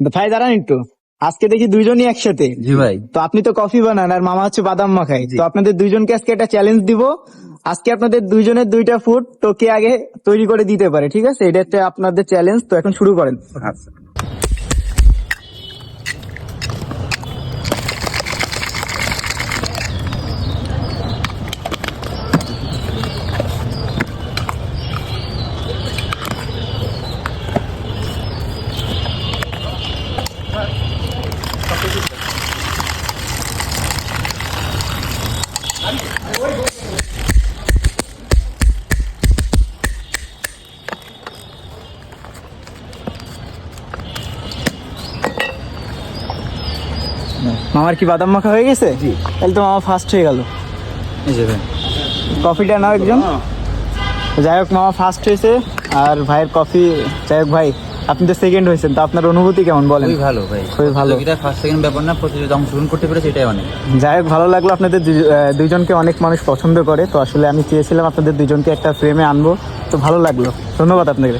ভাই দাঁড়ান একটু। আজকে দেখি দুইজনই একসাথে। জি ভাই। তো আপনি তো কফি বানান আর মামা হচ্ছে বাদাম মাখাই তো আপনাদের দুইজনকে আজকে একটা চ্যালেঞ্জ দিব। আজকে আপনাদের দুইজনের দুইটা ফুড তোকে আগে তৈরি করে দিতে পারে ঠিক আছে? এটা হচ্ছে আপনাদের চ্যালেঞ্জ তো এখন শুরু করেন। আচ্ছা। মামার কি বাদাম মাখা হয়ে গেছে? তাহলে তো মামা ফার্স্ট হয়ে গেল। কফিটা নাও একজন। যাই হোক মামা ফার্স্ট হয়েছে। আর ভাইয়ের কফি যাই হোক ভাই আপনি তো সেকেন্ড হয়েছেন তো আপনার অনুভূতি কেমন বলেন? খুবই ভালো ভাই। খুবই ভালো। ফার্স্ট সেকেন্ড ব্যাপার না প্রতিযোগিতা অংশগ্রহণ করতে পেরেছি এটাই অনেক। যাই হোক ভালো লাগল আপনাদের দুজনকে দুইজনকে অনেক মানুষ পছন্দ করে তো আসলে আমি চেয়েছিলাম আপনাদের দুইজনকে একটা ফ্রেমে আনব তো ভালো লাগল। ধন্যবাদ আপনাকে।